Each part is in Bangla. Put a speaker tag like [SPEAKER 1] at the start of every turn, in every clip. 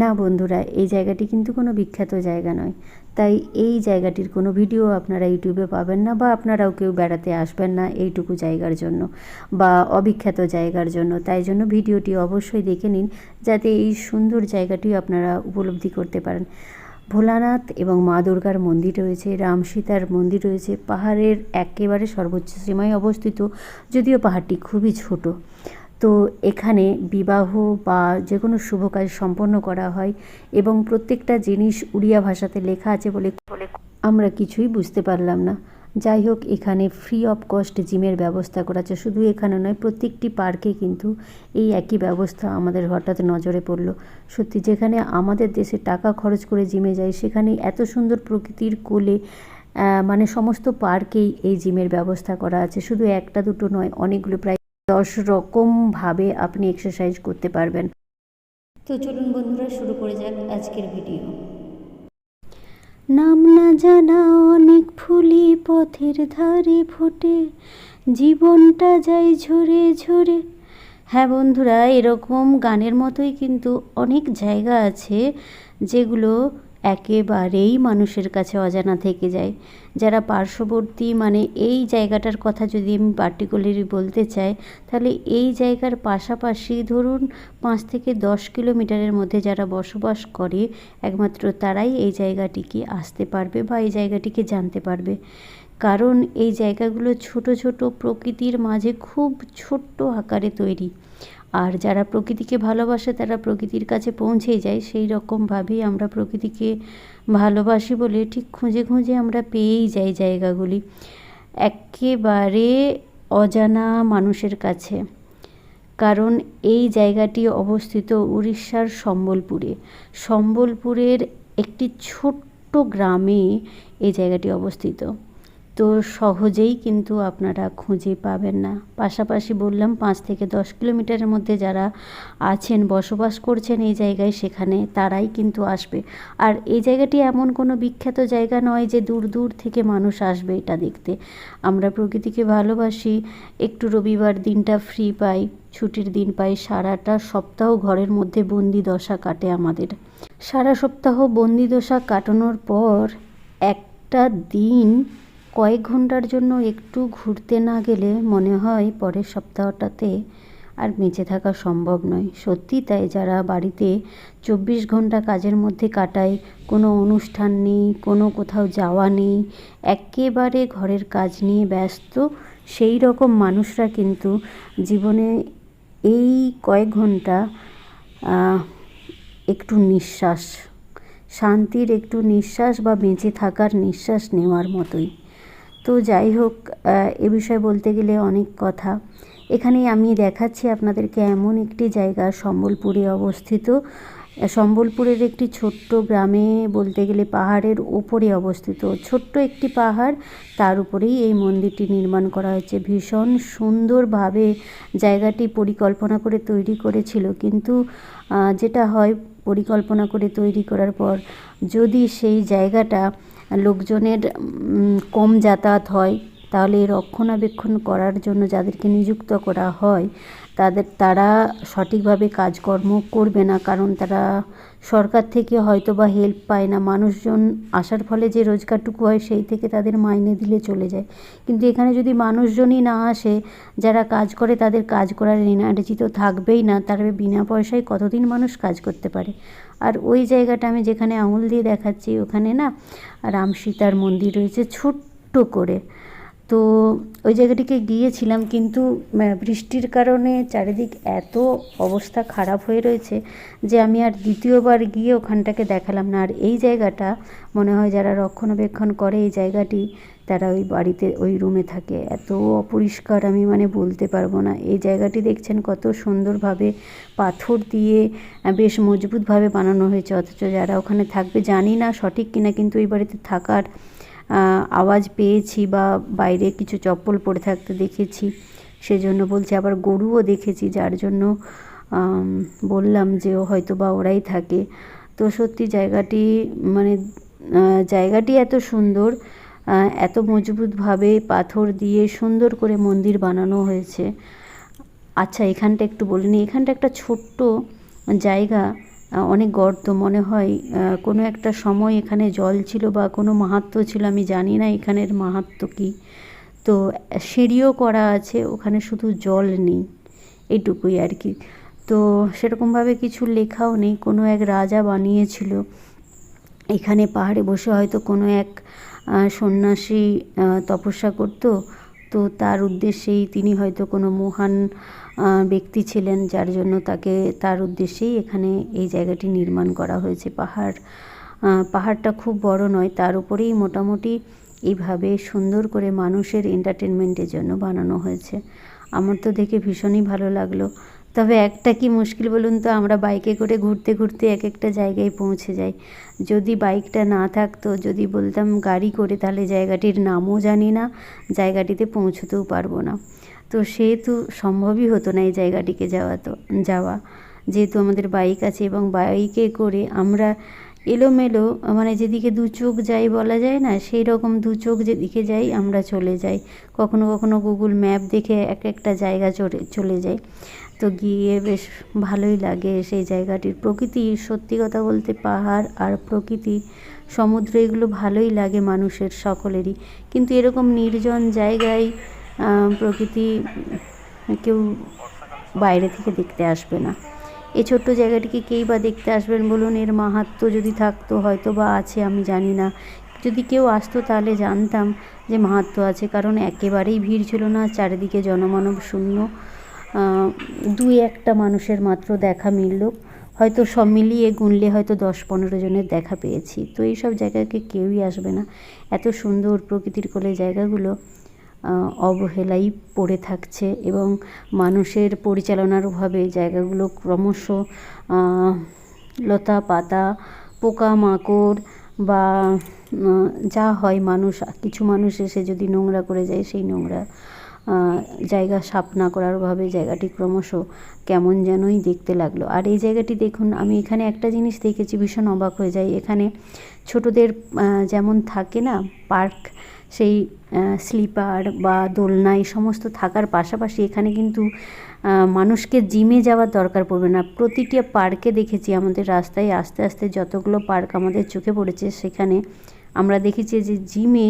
[SPEAKER 1] না বন্ধুরা, এই জায়গাটি কিন্তু কোনো বিখ্যাত জায়গা নয়। তাই এই জায়গাটির কোনো ভিডিও আপনারা ইউটিউবে পাবেন না বা আপনারাও কেউ বেড়াতে আসবেন না এইটুকু জায়গার জন্য বা অবিখ্যাত জায়গার জন্য। তাই জন্য ভিডিওটি অবশ্যই দেখে নিন, যাতে এই সুন্দর জায়গাটি আপনারা উপলব্ধি করতে পারেন। ভোলানাথ এবং মা দুর্গার মন্দির রয়েছে, রাম সীতার মন্দির রয়েছে, পাহাড়ের একেবারে সর্বোচ্চ সীমায় অবস্থিত, যদিও পাহাড়টি খুবই ছোট। তো এখানে বিবাহ বা যে কোনো শুভ কাজ সম্পন্ন করা হয় এবং প্রত্যেকটা জিনিস উড়িয়া ভাষাতে লেখা আছে বলে আমরা কিছুই বুঝতে পারলাম না। যাই হোক, এখানে ফ্রি অফ কস্ট জিমের ব্যবস্থা করা আছে। শুধু এখানে নয়, প্রত্যেকটি পার্কে কিন্তু এই একই ব্যবস্থা আমাদের হঠাৎ নজরে পড়ল। সত্যি, যেখানে আমাদের দেশে টাকা খরচ করে জিমে যায় সেখানে এত সুন্দর প্রকৃতির কোলে মানে সমস্ত পার্কেই এই জিমের ব্যবস্থা করা আছে। শুধু একটা দুটো নয়, অনেকগুলো প্রায় দশ রকমভাবে আপনি এক্সারসাইজ করতে পারবেন। তো চলুন বন্ধুরা শুরু করে যাক আজকের ভিডিও নাম না জানা অনেক ফুলি পথের ধারে ফোটে জীবনটা যায় ঝরে ঝরে। হ্যাঁ বন্ধুরা এরকম গানের মতোই কিন্তু অনেক জায়গা আছে যেগুলো একেবারেই মানুষের কাছে অজানা থেকে যায়। যারা পার্শ্ববর্তী মানে এই জায়গাটার কথা যদি আমি পার্টিকুলারলি বলতে চাই, তাহলে এই জায়গার পাশাপাশি ধরুন পাঁচ থেকে দশ কিলোমিটারের মধ্যে যারা বসবাস করে, একমাত্র তারাই এই জায়গাটিকে আসতে পারবে বা এই জায়গাটিকে জানতে পারবে। কারণ এই জায়গাগুলো ছোট ছোট প্রকৃতির মাঝে খুব ছোট্ট আকারে তৈরি। আর যারা প্রকৃতিকে ভালোবাসে, তারা প্রকৃতির কাছে পৌঁছেই যায়। সেই রকমভাবেই আমরা প্রকৃতিকে ভালোবাসি বলে ঠিক খুঁজে খুঁজে আমরা পেয়েই যাই জায়গাগুলি। একেবারে অজানা মানুষের কাছে। কারণ এই জায়গাটি অবস্থিত উড়িষ্যার সম্বলপুরে। সম্বলপুরের একটি ছোট্ট গ্রামে এই জায়গাটি অবস্থিত। তো সহজেই কিন্তু আপনারা খুঁজে পাবেন না। পাশাপাশি বললাম, পাঁচ থেকে দশ কিলোমিটারের মধ্যে যারা আছেন, বসবাস করছেন এই জায়গায়, সেখানে তারাই কিন্তু আসবে। আর এই জায়গাটি এমন কোনো বিখ্যাত জায়গা নয় যে দূর দূর থেকে মানুষ আসবে এটা দেখতে। আমরা প্রকৃতিকে ভালোবাসি, একটু রবিবার দিনটা ফ্রি পাই, ছুটির দিন পাই, সারাটা সপ্তাহ ঘরের মধ্যে বন্দি দশা কাটে আমাদের। সারা সপ্তাহ বন্দি দশা কাটানোর পর একটা দিন কয়েক ঘণ্টার জন্য একটু ঘুরতে না গেলে মনে হয় পরের সপ্তাহটাতে আর বেঁচে থাকা সম্ভব নয়। সত্যি তাই যারা বাড়িতে চব্বিশ ঘণ্টা কাজের মধ্যে কাটায়, কোনো অনুষ্ঠান নেই, কোনো কোথাও যাওয়া নেই, একেবারে ঘরের কাজ নিয়ে ব্যস্ত, সেই রকম মানুষরা কিন্তু জীবনে এই কয়েক ঘণ্টা একটু নিঃশ্বাস, শান্তির একটু নিঃশ্বাস বা বেঁচে থাকার নিঃশ্বাস নেওয়ার মতোই। তো যাই হোক এ বিষয়ে বলতে গেলে অনেক কথা। এখানে আমি দেখাচ্ছি আপনাদেরকে এমন একটি জায়গা, সম্বলপুরে অবস্থিত। সম্বলপুরের একটি ছোট্ট গ্রামে বলতে গেলে পাহাড়ের ওপরে অবস্থিত। ছোট্ট একটি পাহাড়, তার উপরেই এই মন্দিরটি নির্মাণ করা হয়েছে। ভীষণ সুন্দরভাবে জায়গাটি পরিকল্পনা করে তৈরি করেছিল। কিন্তু যেটা হয় পরিকল্পনা করে তৈরি করার পর, যদি সেই জায়গাটা লোকজনের কম যাতায়াত হয়। তাহলে রক্ষণাবেক্ষণ করার জন্য যাদেরকে নিযুক্ত করা হয়, তাদের, তারা সঠিকভাবে কাজকর্ম করবে না, কারণ তারা সরকার থেকে হয়তো বা হেল্প পায় না। মানুষজন আসার ফলে যে রোজগারটুকু হয় সেই থেকে তাদের মাইনে দিলে চলে যায়। কিন্তু এখানে যদি মানুষজনই না আসে, যারা কাজ করে তাদের কাজ করার এনার্জি তো থাকবেই না, তারা বিনা পয়সায় কতদিন মানুষ কাজ করতে পারে? আর ওই জায়গাটা আমি যেখানে আঙুল দিয়ে দেখাচ্ছি ওখানে না রাম সীতার মন্দির রয়েছে ছোট্ট করে। তো ওই জায়গাটিকে গিয়েছিলাম কিন্তু বৃষ্টির কারণে চারিদিক এত অবস্থা খারাপ হয়ে রয়েছে যে আমি আর দ্বিতীয়বার গিয়ে ওখানটাকে দেখালাম না। আর এই জায়গাটা মনে হয় যারা রক্ষণাবেক্ষণ করে এই জায়গাটি, তারা ওই বাড়িতে, ওই রুমে থাকে। এত অপরিষ্কার আমি মানে বলতে পারব না। এই জায়গাটি দেখছেন কত সুন্দরভাবে পাথর দিয়ে বেশ মজবুতভাবে বানানো হয়েছে। অথচ যারা ওখানে থাকবে জানি না সঠিক কিনা, কিন্তু ওই বাড়িতে থাকার আওয়াজ পেয়েছি বা বাইরে কিছু চপ্পল পরে থাকতে দেখেছি। সেজন্য বলছি আবার গরুও দেখেছি, যার জন্য বললাম যে হয়তো বা ওরাই থাকে। তো সত্যি জায়গাটি মানে জায়গাটি এত সুন্দর এত মজবুতভাবে পাথর দিয়ে সুন্দর করে মন্দির বানানো হয়েছে। আচ্ছা এখানটা একটু বলিনি এখানটা একটা ছোট্ট জায়গা। অনেক গর্ত মনে হয় কোনো একটা সময় এখানে জল ছিল বা কোনো মাহাত্ম্য ছিল, আমি জানি না এখানের মাহাত্ম্য কী। তো সিঁড়িও করা আছে, ওখানে শুধু জল নেই এইটুকুই আর কি। তো সেরকমভাবে কিছু লেখাও নেই, কোনো এক রাজা বানিয়েছিল। এখানে পাহাড়ে বসে হয়তো কোনো এক সন্ন্যাসী তপস্যা করতো তো তার উদ্দেশ্যেই তিনি হয়তো কোনো মহান ব্যক্তি ছিলেন যার জন্য তাকে, তার উদ্দেশ্যেই এখানে এই জায়গাটি নির্মাণ করা হয়েছে। পাহাড় পাহাড়টা খুব বড় নয়, তার উপরেই মোটামুটি এইভাবে সুন্দর করে মানুষের এন্টারটেনমেন্টের জন্য বানানো হয়েছে। আমার তো দেখে ভীষণই ভালো লাগল। তবে একটা কি মুশকিল বলুন তো, আমরা বাইকে করে ঘুরতে ঘুরতে এক একটা জায়গায় পৌঁছে যাই। যদি বাইকটা না থাকতো, যদি বলতাম গাড়ি করে, তাহলে জায়গাটির নামও জানি না, জায়গাটিতে পৌঁছতেও পারব না। তো সেহেতু সম্ভবই হতো না এই জায়গাটিকে যাওয়া তো, যাওয়া। যেহেতু আমাদের বাইক আছে এবং বাইকে করে আমরা এলোমেলো মানে যেদিকে দু চোখ যাই বলা যায় না সেই রকম দু চোখ যেদিকে যাই আমরা চলে যাই। কখনো কখনো গুগল ম্যাপ দেখে এক একটা জায়গা চলে চলে যাই। তো গিয়ে বেশ ভালোই লাগে সেই জায়গাটির। প্রকৃতি সত্যি কথা বলতে পাহাড় আর প্রকৃতি, সমুদ্র এগুলো ভালোই লাগে মানুষের সকলেরই। কিন্তু এরকম নির্জন জায়গায় প্রকৃতি কেউ বাইরে থেকে দেখতে আসবে না। এই ছোট্ট জায়গাটিকে কেই বা দেখতে আসবেন বলুন? এর মাহাত্ম্য যদি থাকতো হয়তো বা আছে, আমি জানি না। যদি কেউ আসতো তাহলে জানতাম যে মাহাত্ম্য আছে, কারণ একেবারেই ভিড় ছিল না, চারিদিকে জনমানব শূন্য। দুই একটা মানুষের মাত্র দেখা মিলল। হয়তো সব মিলিয়ে গুনলে হয়তো দশ পনেরো জনের দেখা পেয়েছি। তো এইসব জায়গাকে কেউই আসবে না? এত সুন্দর প্রকৃতির কোলে জায়গাগুলো অবহেলাই পড়ে থাকছে এবং মানুষের পরিচালনার অভাবে জায়গাগুলো ক্রমশ লতা পাতা, পোকা মাকড় বা যা হয় মানুষ, কিছু মানুষ এসে যদি নোংরা করে যায় সেই নোংরা জায়গা সাফ না করার অভাবে জায়গাটি ক্রমশ কেমন যেনই দেখতে লাগল। আর এই জায়গাটি দেখুন, আমি এখানে একটা জিনিস দেখেছি, ভীষণ অবাক হয়ে যাই। এখানে ছোটদের যেমন থাকে না, পার্ক, সেই স্লিপার বা দোলনা, এই সমস্ত থাকার পাশাপাশি এখানে কিন্তু মানুষকে জিমে যাওয়ার দরকার পড়বে না। প্রতিটি পার্কে দেখেছি আমাদের রাস্তায় আস্তে আস্তে যতগুলো পার্ক আমাদের চোখে পড়েছে, সেখানে আমরা দেখেছি যে জিমে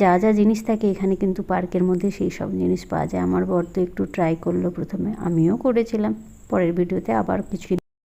[SPEAKER 1] যা যা জিনিস থাকে এখানে কিন্তু পার্কের মধ্যে সেই সব জিনিস পাওয়া যায়। আমার বর তো একটু ট্রাই করল প্রথমে, আমিও করেছিলাম। পরের ভিডিওতে আবার কিছুদিন